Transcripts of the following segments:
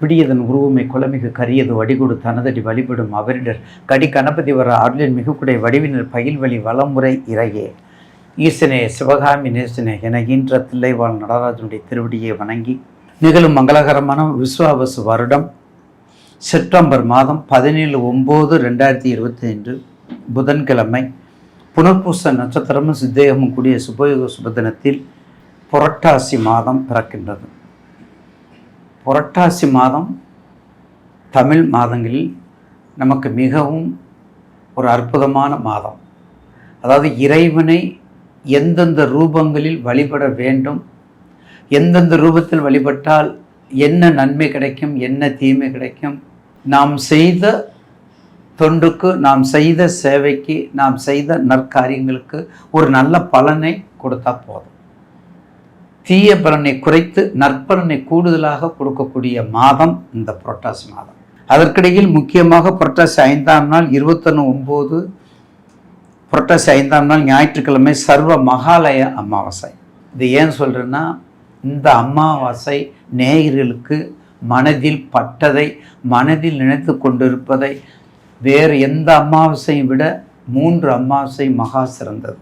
பிடியதன் உருவமை குலமிகு கரியது வடிகொடு தனதடி வழிபடும் அவரிடர் கடி கணபதி வர அருளின் மிகுக்குடை வடிவினர் பயில்வழி வளமுறை இறையே. ஈசனே சிவகாமி நேசனே என ஈன்ற தில்லைவாழ் நடராஜனுடைய திருவடியை வணங்கி நிகழும் மங்களகரமான விஸ்வாவசு வருடம் செப்டம்பர் மாதம் பதினேழு ஒம்பது ரெண்டாயிரத்தி இருபத்தி ஐந்து புதன்கிழமை புனர்பூச நட்சத்திரமும் சித்தேகமும் கூடிய சுபயோக சுபதினத்தில் புரட்டாசி மாதம் பிறக்கின்றது. புரட்டாசி மாதம் தமிழ் மாதங்களில் நமக்கு மிகவும் ஒரு அற்புதமான மாதம். அதாவது இறைவனை எந்தெந்த ரூபங்களில் வழிபட வேண்டும் எந்தெந்த ரூபத்தில் வழிபட்டால் என்ன நன்மை கிடைக்கும் என்ன தீமை கிடைக்கும் நாம் செய்த தொண்டுக்கு நாம் செய்த சேவைக்கு நாம் செய்த நற்காரியங்களுக்கு ஒரு நல்ல பலனை கொடுத்தா போதும். தீய பலனை குறைத்து நற்பலனை கூடுதலாக கொடுக்கக்கூடிய மாதம் இந்த புரட்டாசி மாதம். அதற்கிடையில் முக்கியமாக புரட்டாசி ஐந்தாம் நாள் இருபத்தொன்று ஒம்பது புரட்டாசி ஐந்தாம் நாள் ஞாயிற்றுக்கிழமை சர்வ மகாலய அமாவாசை. இது ஏன் சொல்கிறேன்னா இந்த அமாவாசை நேயர்களுக்கு மனதில் பட்டதை மனதில் நினைத்து கொண்டிருப்பதை வேறு எந்த அமாவாசையும் விட மூன்று அமாவாசை மகா சிறந்தது.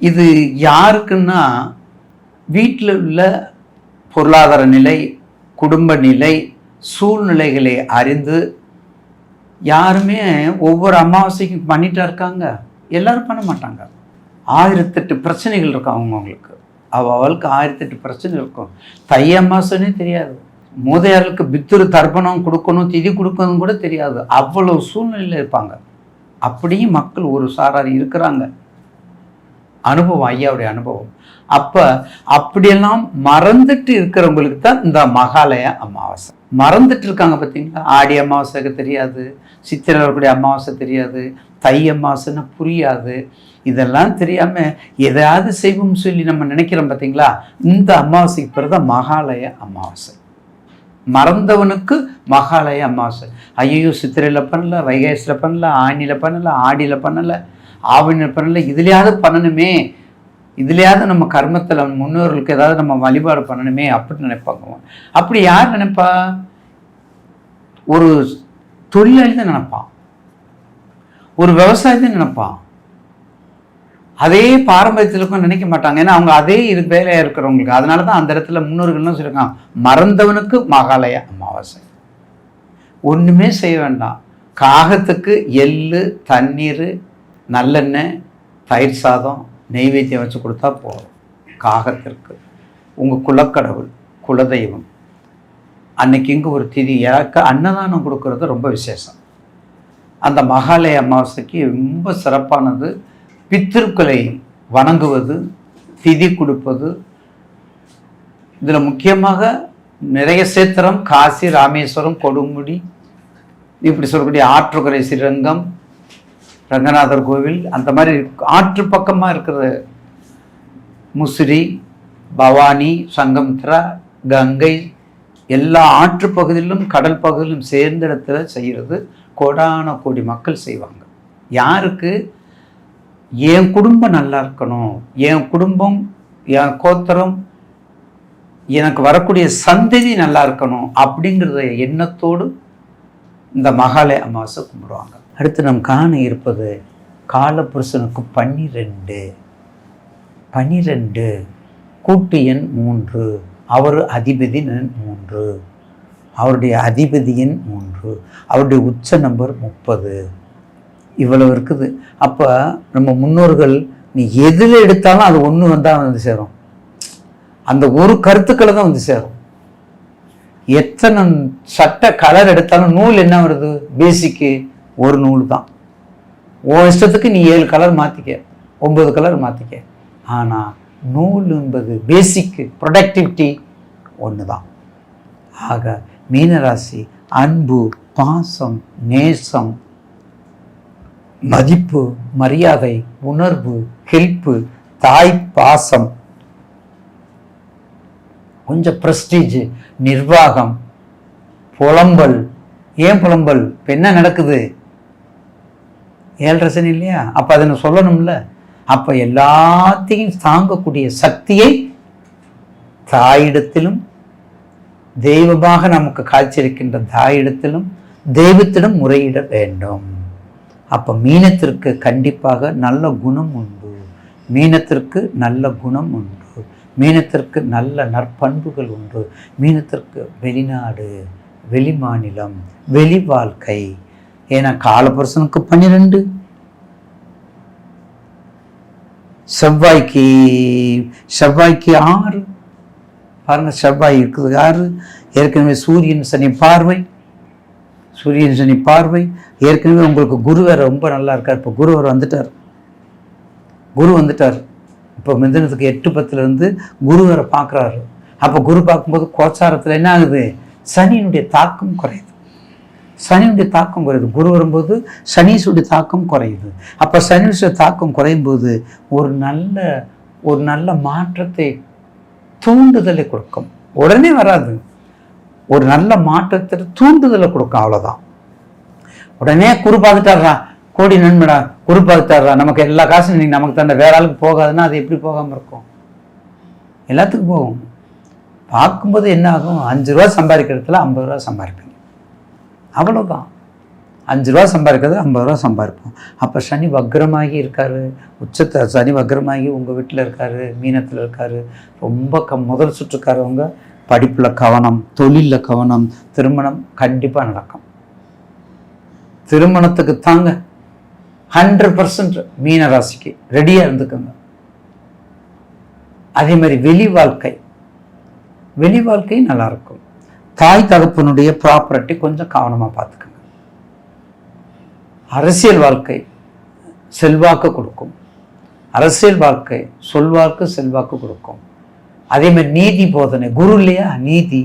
இது யாருக்குன்னா வீட்டில் உள்ள பொருளாதார நிலை குடும்ப நிலை சூழ்நிலைகளை அறிந்து யாருமே ஒவ்வொரு அமாவாசைக்கும் பண்ணிகிட்டா இருக்காங்க. எல்லாரும் பண்ண மாட்டாங்க. ஆயிரத்தெட்டு பிரச்சனைகள் இருக்கும் அவங்கவுங்களுக்கு. அவளுக்கு ஆயிரத்தெட்டு பிரச்சனை இருக்கும். தை அமாவாசைனே தெரியாது. மூதையாளுக்கு பித்துரு தர்ப்பணம் கொடுக்கணும் திதி கொடுக்கணும் கூட தெரியாது. அவ்வளோ சூழ்நிலையில் இருப்பாங்க. அப்படியும் மக்கள் ஒரு சாரார் இருக்கிறாங்க. அனுபவம் ஐயாவுடைய அனுபவம். அப்போ அப்படியெல்லாம் மறந்துட்டு இருக்கிறவங்களுக்கு தான் இந்த மகாலய அமாவாசை. மறந்துட்டு இருக்காங்க பார்த்தீங்களா ஆடி அமாவாசைக்கு தெரியாது சித்திரை வரக்கூடிய அமாவாசை தெரியாது தை அமாவாசைன்னு புரியாது. இதெல்லாம் தெரியாமல் எதையாவது செய்வோம்னு சொல்லி நம்ம நினைக்கிறோம் பார்த்தீங்களா இந்த அமாவாசைக்கு பிறகு தான் மகாலய அமாவாசை. மறந்தவனுக்கு மகாலய அமாவாசை. ஐயோ சித்திரையில் பண்ணல வைகாசியில் பண்ணல ஆணியில் பண்ணல ஆடியில் பண்ணலை. ஆவின பண்ணல இதுலையாவது பண்ணணுமே இதுலையாவது நம்ம கர்மத்தில் முன்னோர்களுக்கு ஏதாவது நம்ம வழிபாடு பண்ணணுமே அப்படின்னு நினைப்பாங்க. அப்படி யார் நினைப்பா? ஒரு தொழிலாளி தான் நினைப்பான் ஒரு விவசாயி தான் நினைப்பான் அதே பாரம்பரியத்திலுக்கும் நினைக்க மாட்டாங்க. ஏன்னா அவங்க அதே இரு வேலையாக இருக்கிறவங்களுக்கு. அதனால தான் அந்த இடத்துல முன்னோர்கள்லாம் சொல்லியிருக்காங்க மறந்தவனுக்கு மகாலய அமாவாசை. ஒன்றுமே செய்ய வேண்டாம். காகத்துக்கு எள்ளு தண்ணீர் நல்லெண்ணெய் தயிர் சாதம் நெய்வேத்தியம் வச்சு கொடுத்தா போதும். காகத்திற்கு. உங்கள் குலக்கடவுள் குலதெய்வம். அன்னைக்கு இங்கே ஒரு திதி எனக்கு அன்னதானம் கொடுக்கறது ரொம்ப விசேஷம். அந்த மகாலய அமாவாசைக்கு ரொம்ப சிறப்பானது. பித்திருக்களை வணங்குவது திதி கொடுப்பது. இதில் முக்கியமாக நிறைய சேத்திரம் காசி ராமேஸ்வரம் கொடுமுடி இப்படி சொல்லக்கூடிய ஆற்றுக்கரை ஸ்ரீரங்கம் ரங்கநாதர் கோவில் அந்த மாதிரி ஆற்று பக்கமாக இருக்கிற முசிறி பவானி சங்கமித்ரா கங்கை எல்லா ஆற்று பகுதியிலும் கடல் பகுதியிலும் சேர்ந்த இடத்துல செய்கிறது கோடான கோடி மக்கள் செய்வாங்க. யாருக்கு? என் குடும்பம் நல்லா இருக்கணும். என் குடும்பம் என் கோத்தரம் எனக்கு வரக்கூடிய சந்ததி நல்லா இருக்கணும் அப்படிங்கிறத எண்ணத்தோடு இந்த மகாலய அமாவாசை கும்பிடுவாங்க. அடுத்து நம் காண இருப்பது காலபுருஷனுக்கு பன்னிரெண்டு. பன்னிரெண்டு. கூட்டு எண் மூன்று. அவர் அதிபதி எண் மூன்று. அவருடைய அதிபதி எண் மூன்று. அவருடைய உச்ச நம்பர் முப்பது. இவ்வளவு இருக்குது. அப்போ நம்ம முன்னோர்கள் நீ எதில் எடுத்தாலும் அது ஒன்று வந்தால் வந்து சேரும். அந்த ஒரு கருத்துக்களை தான் வந்து சேரும். எத்தனை சட்ட கலர் எடுத்தாலும் நூல் என்ன வருது? பேசிக்கு ஒரு நூல் தான். உன் இஷ்டத்துக்கு நீ ஏழு கலர் மாற்றிக்க ஒன்பது கலர் மாற்றிக்க ஆனால் நூல் என்பது பேசிக்கு ப்ரொடக்டிவிட்டி ஒன்று தான் ஆக மீனராசி அன்பு பாசம் நேசம் மதிப்பு மரியாதை உணர்வு ஹெல்ப்பு தாய் பாசம் கொஞ்சம் ப்ரெஸ்டீஜ் நிர்வாகம் புலம்பல். ஏன் புலம்பல்? இப்போ என்ன நடக்குது? ஏழரை சனி இல்லையா? அப்போ அதை நான் சொல்லணும்ல. அப்போ எல்லாத்தையும் தாங்கக்கூடிய சக்தியை தாயிடத்திலும் தெய்வமாக நமக்கு காய்ச்சிருக்கின்ற தாயிடத்திலும் தெய்வத்திடம் முறையிட வேண்டும். அப்போ மீனத்திற்கு கண்டிப்பாக நல்ல குணம் உண்டு. மீனத்திற்கு நல்ல குணம் உண்டு. மீனத்திற்கு நல்ல நற்பண்புகள் உண்டு. மீனத்திற்கு வெளிநாடு வெளி மாநிலம் வெளி வாழ்க்கை ஏன்னா காலபுருஷனுக்கு பன்னிரெண்டு செவ்வாய்க்கு செவ்வாய்க்கு ஆறு. பாருங்க செவ்வாய் இருக்குது ஆறு ஏற்கனவே சூரியன் சனி பார்வை. சூரியன் சனி பார்வை. ஏற்கனவே உங்களுக்கு குரு வேற ரொம்ப நல்லா இருக்கார். இப்போ குரு வந்துட்டார். குரு வந்துட்டார். இப்போ மிதனத்துக்கு எட்டு பத்துலேருந்து குரு வேற பார்க்குறாரு அப்போ குரு பார்க்கும்போது கோச்சாரத்தில் என்ன ஆகுது? சனியினுடைய தாக்கம் குறையுது. சனியுடைய தாக்கம் குறையுது. குரு வரும்போது சனீசுடைய தாக்கம் குறையுது. அப்போ சனீசுடைய தாக்கம் குறையும் போது ஒரு நல்ல ஒரு நல்ல மாற்றத்தை தூண்டுதலை கொடுக்கும். உடனே வராது. ஒரு நல்ல மாற்றத்தை தூண்டுதலை கொடுக்கும் அவ்வளோதான் உடனே குரு பார்த்துட்டாரா கோடி நன்மைடா. குரு பார்த்துட்டாரா நமக்கு எல்லா காசும் இன்னைக்கு நமக்கு தந்த வேற ஆளுக்கு போகாதுன்னா அது எப்படி போகாமல் இருக்கும்? எல்லாத்துக்கும் போகும். பார்க்கும்போது என்ன ஆகும்? அஞ்சு ரூபா சம்பாதிக்கிறதுல ஐம்பது ரூபா சம்பாதிப்பேன் அவ்வளோதான் அஞ்சு ரூபா சம்பாதிக்கிறது ஐம்பது ரூபா சம்பாதிப்போம். அப்போ சனி வக்ரமாகி இருக்காரு. உச்சத்தை சனி வக்ரமாகி உங்கள் வீட்டில் இருக்காரு மீனத்தில் இருக்காரு. ரொம்ப க முதல் சுற்றுக்காரவங்க படிப்பில் கவனம் தொழிலில் கவனம் திருமணம் கண்டிப்பாக நடக்கும். திருமணத்துக்கு தாங்க ஹண்ட்ரட் பர்சன்ட் மீன ராசிக்கு ரெடியாக இருந்துக்கோங்க. அதே மாதிரி வெளி வாழ்க்கை. வெளி வாழ்க்கை நல்லா இருக்கும். தாய் தகப்பனுடைய ப்ராப்பர்ட்டி கொஞ்சம் கவனமாக பார்த்துக்கோங்க. அரசியல் வாழ்க்கை செல்வாக்கு கொடுக்கும். அரசியல் வாழ்க்கை சொல்வாக்கு செல்வாக்கு கொடுக்கும். அதே மாதிரி நீதி போதனை குரு இல்லையா? நீதி.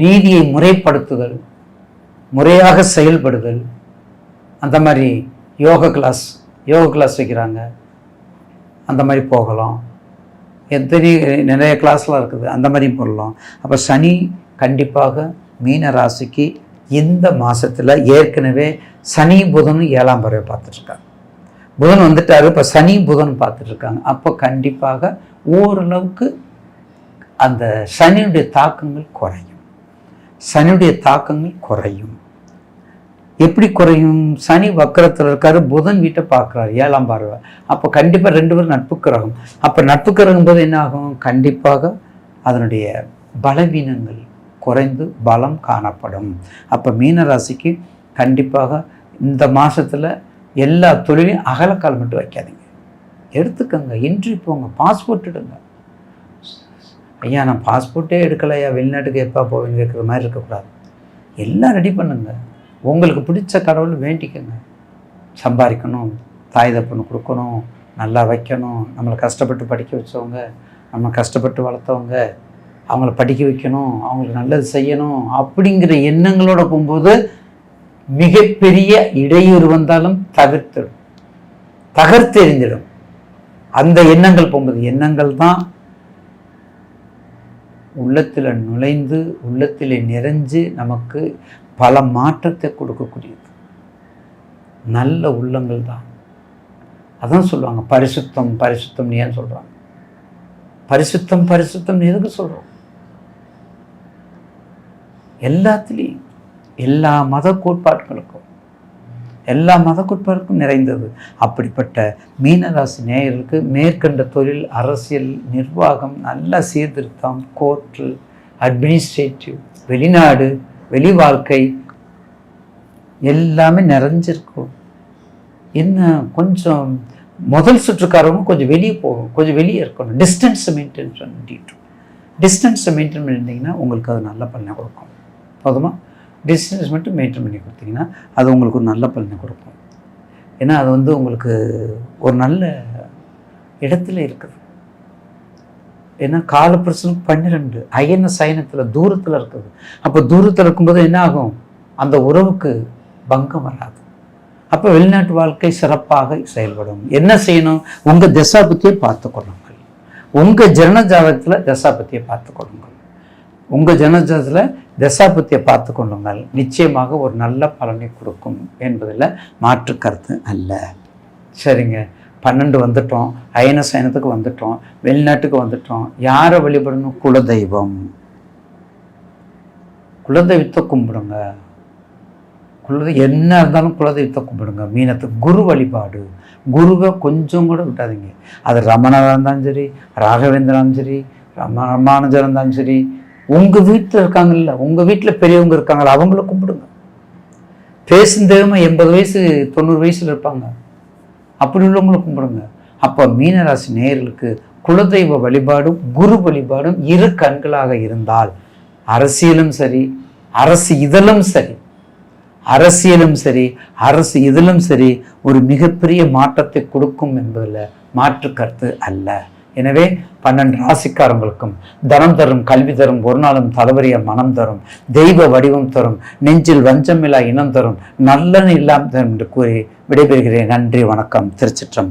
நீதியை முறைப்படுத்துதல் முறையாக செயல்படுதல். அந்த மாதிரி யோகா கிளாஸ் யோகா கிளாஸ் வைக்கிறாங்க. அந்த மாதிரி போகலாம். எத்தனை நிறைய கிளாஸ்லாம் இருக்குது. அந்த மாதிரியும் போடலாம். அப்போ சனி கண்டிப்பாக மீன ராசிக்கு இந்த மாதத்தில் ஏற்கனவே சனி புதனும் ஏழாம் பறவை பார்த்துட்ருக்காங்க புதன் வந்துட்டார் இப்போ சனி புதன் பார்த்துட்ருக்காங்க. அப்போ கண்டிப்பாக ஓரளவுக்கு அந்த சனியுடைய தாக்கங்கள் குறையும். சனியுடைய தாக்கங்கள் குறையும். எப்படி குறையும்? சனி வக்கரத்தில் இருக்காரு புதன் வீட்டை பார்க்குறாரு ஏழாம் பார்வை. அப்போ கண்டிப்பாக ரெண்டு பேரும் நட்பு கிரகம். அப்போ நட்பு கிரகம் போது என்ன ஆகும்? கண்டிப்பாக அதனுடைய பலவீனங்கள் குறைந்து பலம் காணப்படும். அப்போ மீனராசிக்கு கண்டிப்பாக இந்த மாதத்தில் எல்லா தொழிலையும் அகலக்கால் மட்டும் வைக்காதீங்க. எடுத்துக்கோங்க இன்ட்ரி போங்க பாஸ்போர்ட் எடுங்க. ஐயா நான் பாஸ்போர்ட்டே எடுக்கலையா? வெளிநாட்டுக்கு எப்போ போவேன்னு கேட்குற மாதிரி இருக்கக்கூடாது. எல்லாம் ரெடி பண்ணுங்கள் உங்களுக்கு பிடிச்ச கடவுள் வேண்டிக்கங்க. சம்பாதிக்கணும் தாய் தப்புன்னு கொடுக்கணும் நல்லா வைக்கணும் நம்மளை கஷ்டப்பட்டு படிக்க வச்சவங்க நம்ம கஷ்டப்பட்டு வளர்த்தவங்க அவங்கள படிக்க வைக்கணும் அவங்களுக்கு நல்லது செய்யணும் அப்படிங்கிற எண்ணங்களோட போகும்போது மிகப்பெரிய இடையூறு வந்தாலும் தவிர்த்திடும். தகர்த்தெறிந்திடும் அந்த எண்ணங்கள் போகும்போது எண்ணங்கள் தான் உள்ளத்தில் நுழைந்து உள்ளத்தில் நிறைஞ்சு நமக்கு பல மாற்றத்தை கொடுக்கக்கூடியது. நல்ல உள்ளங்கள் தான். அதான் சொல்லுவாங்க பரிசுத்தம் பரிசுத்தம்னு ஏன் சொல்கிறாங்க பரிசுத்தம் பரிசுத்தம் எதுக்கு சொல்கிறோம் எல்லாத்துலேயும் எல்லா மத கோட்பாடுகளுக்கும் எல்லா மத கோட்பாடுக்கும் நிறைந்தது. அப்படிப்பட்ட மீனராசி நேயர்களுக்கு மேற்கண்ட தொழில் அரசியல் நிர்வாகம் நல்ல சீர்திருத்தம் கோர்ட்டு அட்மினிஸ்ட்ரேட்டிவ் வெளிநாடு வெளி வாழ்க்கை எல்லாமே நிறைஞ்சிருக்கும். என்ன கொஞ்சம் முதல் சுற்றுக்காரவங்க கொஞ்சம் வெளியே போகும் கொஞ்சம் வெளியே இருக்கணும். டிஸ்டன்ஸை மெயின்டைன் பண்ணிட்டு டிஸ்டன்ஸை மெயின்டைன் பண்ணிட்டீங்கன்னா உங்களுக்கு அது நல்ல பலனை கொடுக்கும். போதுமா? டிஸ்டன்ஸ் மட்டும் மெயின்டைன் பண்ணி கொடுத்தீங்கன்னா அது உங்களுக்கு ஒரு நல்ல பலனை கொடுக்கும். ஏன்னா அது வந்து உங்களுக்கு ஒரு நல்ல இடத்துல இருக்குது. ஏன்னா காலப்பிரசனுக்கு பன்னிரெண்டு. அயன சயனத்தில் தூரத்தில் இருக்குது. அப்போ தூரத்தில் இருக்கும்போது என்ன ஆகும்? அந்த உறவுக்கு பங்கம் வராது. அப்போ வெளிநாட்டு வாழ்க்கை சிறப்பாக செயல்படும். என்ன செய்யணும்? உங்கள் தசாபத்தியை பார்த்து கொள்ளுங்கள் உங்கள் ஜன ஜாதகத்தில் தசாபத்தியை பார்த்து கொள்ளுங்கள் உங்கள் ஜனஜாதத்தில் தசாபத்தியை பார்த்து கொள்ளுங்கள் நிச்சயமாக ஒரு நல்ல பலனை கொடுக்கும் என்பதில் மாற்று கருத்து அல்ல. சரிங்க. பன்னெண்டு வந்துட்டோம் அயன சயனத்துக்கு வந்துட்டோம் வெளிநாட்டுக்கு வந்துட்டோம். யாரை வழிபடணும்? குலதெய்வம். குலதெய்வத்தை கும்பிடுங்க. குலதெய் என்ன இருந்தாலும் குலதெய்வத்தை கும்பிடுங்க. மீனத்துக்கு குரு வழிபாடு. குருவை கொஞ்சம் கூட விட்டாதீங்க. அது ரமணராக இருந்தாலும் சரி ராகவேந்திராலும் சரி ரம ராமானுஜர் இருந்தாலும் சரி உங்கள் வீட்டில் இருக்காங்கல்ல உங்கள் வீட்டில் பெரியவங்க இருக்காங்களா அவங்கள கும்பிடுங்க. பேசும் தெய்வமா எண்பது வயசு தொண்ணூறு வயசில் இருப்பாங்க. அப்படி உள்ளவங்களை கும்பிடுங்க. அப்போ மீனராசி நேயர்களுக்கு குலதெய்வ வழிபாடும் குரு வழிபாடும் இரு கண்களாக இருந்தால் அரசியலும் சரி அரசு இதழும் சரி அரசியலும் சரி அரசு இதிலும் சரி ஒரு மிகப்பெரிய மாற்றத்தை கொடுக்கும் என்பதில் மாற்று கருத்து அல்ல. எனவே பன்னெண்டு ராசிக்காரங்களுக்கும் தனம் தரும் கல்வி தரும் ஒரு நாளும் தலைவரிய மனம் தரும் தெய்வ வடிவம் தரும் நெஞ்சில் வஞ்சமில்லா இனம் தரும் நல்லன இல்லாமல் தரும் என்று கூறி விடைபெறுகிறேன். நன்றி வணக்கம். திருச்சிற்றம்பலம்.